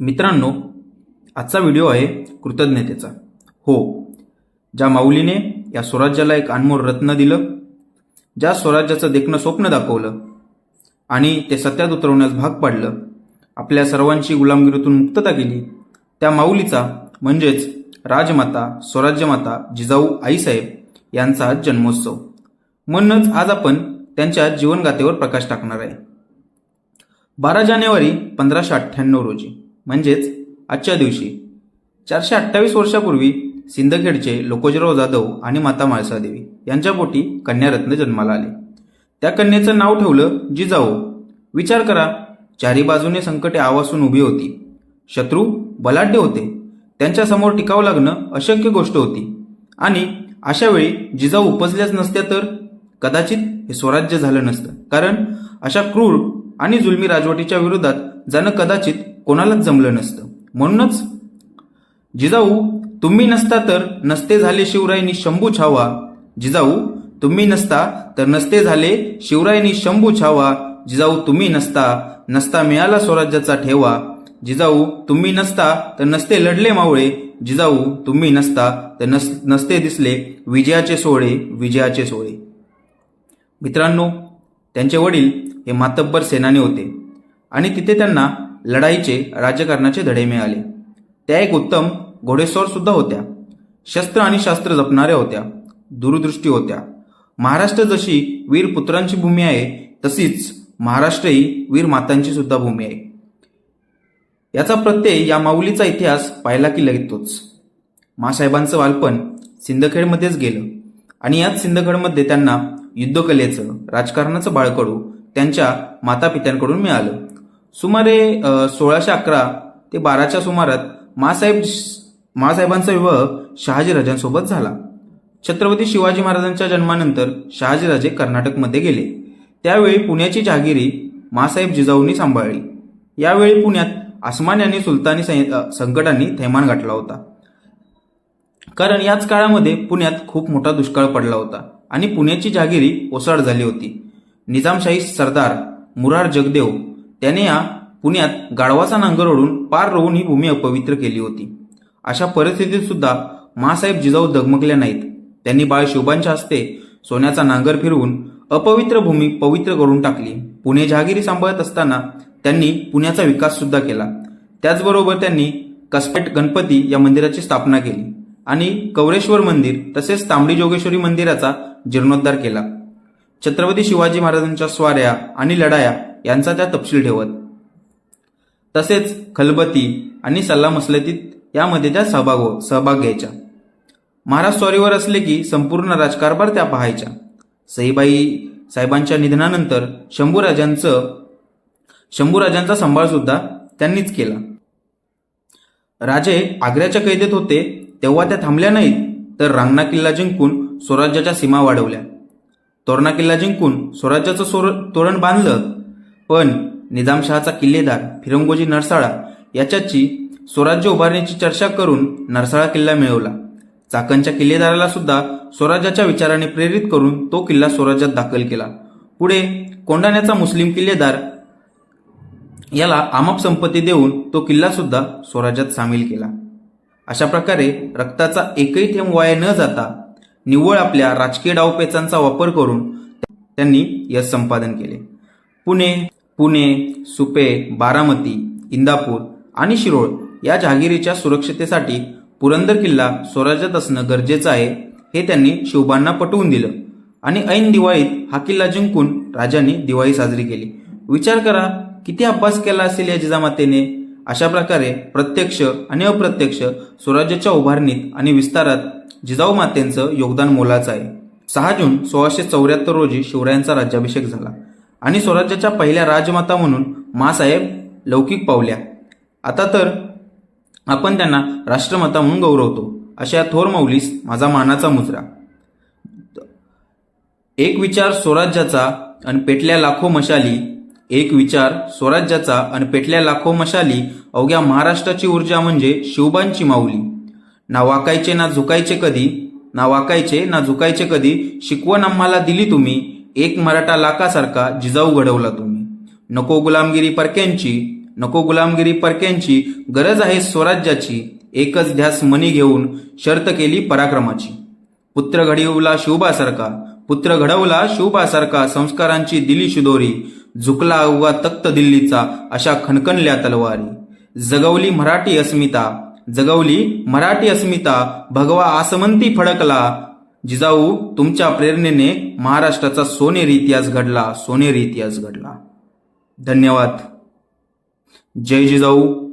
मित्रांनो आजचा व्हिडिओ आहे कृतज्ञतेचा. हो ज्या माऊलीने या स्वराज्याला एक अनमोल रत्न दिलं ज्या स्वराज्याचं देखणं स्वप्न दाखवलं आणि ते सत्यात उतरवण्यास भाग पाडलं आपल्या सर्वांची गुलामगिरीतून मुक्तता केली त्या माऊलीचा म्हणजेच राजमाता स्वराज्यमाता जिजाऊ आईसाहेब यांचा आज जन्मोत्सव. म्हणूनच आज आपण त्यांच्या जीवनगाथेवर प्रकाश टाकणार आहे. बारा जानेवारी पंधराशे अठ्ठ्याण्णव रोजी. म्हणजेच आजच्या दिवशी चारशे अठ्ठावीस वर्षापूर्वी सिंदखेडचे लोकोजीराव जाधव आणि माता माळसादेवी यांच्या पोटी कन्यारत्न जन्माला आले. त्या कन्येचं नाव ठेवलं जिजाऊ. विचार करा चारी बाजूने संकटे आवासून उभी होती. शत्रू बलाढ्य होते. त्यांच्यासमोर टिकावं लागणं अशक्य गोष्ट होती. आणि अशा वेळी जिजाऊ उपजल्याच नसत्या तर? कदाचित हे स्वराज्य झालं नसतं. कारण अशा क्रूर आणि जुलमी राजवटीच्या विरोधात जाणं कदाचित कोणालाच जमलं नसतं. म्हणूनच जिजाऊ तुम्ही नसता तर नसते झाले शिवरायनी शंभू छावा. जिजाऊ तुम्ही नसता तर नसते झाले शिवरायनी शंभू छावा. जिजाऊ तुम्ही नसता नसता मिळाला स्वराज्याचा ठेवा. जिजाऊ तुम्ही नसता तर नसते लढले मावळे. जिजाऊ तुम्ही नसता तर नस नसते दिसले विजयाचे सोहळे विजयाचे सोहळे. मित्रांनो त्यांचे वडील हे मातब्बर सेनानी होते. आणि तिथे त्यांना लढाईचे राजकारणाचे धडे मिळाले. त्या एक उत्तम घोडेस्वर सुद्धा होत्या. शस्त्र आणि शास्त्र जपणाऱ्या होत्या. दूरदृष्टी होत्या. महाराष्ट्र जशी वीर पुत्रांची भूमी आहे तशीच महाराष्ट्र ही वीर मातांची सुद्धा भूमी आहे. याचा प्रत्यय या माऊलीचा इतिहास पाहिला की लगेतोच मासाहेबांचं बालपण सिंदखेडमध्येच गेलं आणि याच सिंदखेडमध्ये त्यांना युद्धकलेचं राजकारणाचं बाळकडू त्यांच्या मातापित्यांकडून मिळालं. सुमारे सोळाशे अकरा ते बाराच्या सुमारात मासाहेब मासाहेबांचा विवाह शहाजी राजांसोबत झाला. छत्रपती शिवाजी महाराजांच्या जन्मानंतर शहाजीराजे कर्नाटकमध्ये गेले. त्यावेळी पुण्याची जहागिरी मासाहेब जिजाऊंनी सांभाळली. यावेळी पुण्यात आसमानी आणि सुलतानी संकटांनी थैमान गाठला होता. कारण याच काळामध्ये पुण्यात खूप मोठा दुष्काळ पडला होता आणि पुण्याची जहागिरी ओसाड झाली होती. निजामशाही सरदार मुरार जगदेव त्याने या पुण्यात गाढवाचा नांगर ओढून पार रोवून ही भूमी अपवित्र केली होती. अशा परिस्थितीत सुद्धा मासाहेब जिजाऊ दगमगल्या नाहीत. त्यांनी बाळ शोभांच्या हस्ते सोन्याचा नांगर फिरवून अपवित्र भूमी पवित्र करून टाकली. पुणे जहागिरी सांभाळत असताना त्यांनी पुण्याचा विकास सुद्धा केला. त्याचबरोबर त्यांनी कसपेट गणपती या मंदिराची स्थापना केली आणि कवरेश्वर मंदिर तसेच तांबडी जोगेश्वरी मंदिराचा जीर्णोद्धार केला. छत्रपती शिवाजी महाराजांच्या स्वाऱ्या आणि लढाया यांचा त्या तपशील ठेवत. तसेच खलबती आणि सल्लामसलतीत यामध्ये त्या सहभाग हो- सहभाग घ्यायच्या. महाराज स्वारीवर असले की संपूर्ण राजकारभार त्या पाहायच्या. सईबाई साहेबांच्या निधनानंतर शंभूराजांचं शंभूराजांचा सांभाळसुद्धा त्यांनीच केला. राजे आग्र्याच्या कैदेत होते तेव्हा त्या थांबल्या नाहीत तर रांगणा किल्ला जिंकून स्वराज्याच्या सीमा वाढवल्या. तोरणा किल्ला जिंकून स्वराज्याचं सोर तोरण बांधलं पण निजामशहाचा किल्लेदार फिरंगोजी नरसाळा याच्याची स्वराज्य उभारण्याची चर्चा करून नरसाळा किल्ला मिळवला. चाकणच्या किल्लेदाराला सुद्धा स्वराज्याच्या विचाराने प्रेरित करून तो किल्ला स्वराज्यात दाखल केला. पुढे कोंडाण्याचा मुस्लिम किल्लेदार याला आमाप संपत्ती देऊन तो किल्ला सुद्धा स्वराज्यात सामील केला. अशा प्रकारे रक्ताचा एकही थेंब वाया न जाता निव्वळ आपल्या राजकीय डावपेचांचा वापर करून त्यांनी यश संपादन केले. पुणे पुणे सुपे बारामती इंदापूर आणि शिरोळ या जहागिरीच्या सुरक्षितेसाठी पुरंदर किल्ला स्वराज्यात असणं गरजेचं आहे हे त्यांनी शिवबांना पटवून दिलं. आणि ऐन दिवाळीत हा किल्ला जिंकून राजांनी दिवाळी साजरी केली. विचार करा किती अभ्यास केला असेल या जिजामातेने? अशा प्रकारे प्रत्यक्ष आणि अप्रत्यक्ष स्वराज्याच्या उभारणीत आणि विस्तारात जिजाऊ मातेंचं योगदान मोलाचं आहे. सहा जून सोळाशे चौऱ्याहत्तर रोजी शिवरायांचा राज्याभिषेक झाला. आणि स्वराज्याच्या पहिल्या राजमाता म्हणून मासाहेब लौकिक पावल्या. आता तर आपण त्यांना राष्ट्रमाता म्हणून गौरवतो अशा थोर मौलीस माझा मानाचा मुजरा. एक विचार स्वराज्याचा आणि पेटल्या लाखो मशाली एक विचार स्वराज्याचा आणि पेटल्या लाखो मशाली अवघ्या महाराष्ट्राची ऊर्जा म्हणजे शिवबांची माऊली. ना वाकायचे ना झुकायचे कधी ना वाकायचे ना झुकायचे कधी शिकवण आम्हाला दिली तुम्ही एक मराठा लाकासारखा जिजाऊ घडवला तुम्ही. नको गुलामगिरी परक्यांची नको गुलामगिरी परक्यांची गरज आहे स्वराज्याची एकच ध्यास मनी घेऊन शर्त केली पराक्रमाची. पुत्र घडवला शिवबासारखा पुत्र घडवला शिवबासारखा संस्कारांची दिली शिदोरी झुकला अवघा तख्त दिल्लीचा अशा खणकणल्या तलवारी. जगवली मराठी अस्मिता जगवली मराठी अस्मिता भगवा आसमंती फडकला जिजाऊ तुमच्या प्रेरणेने महाराष्ट्राचा सोनेरी इतिहास घडला सोनेरी इतिहास घडला. धन्यवाद. जय जिजाऊ.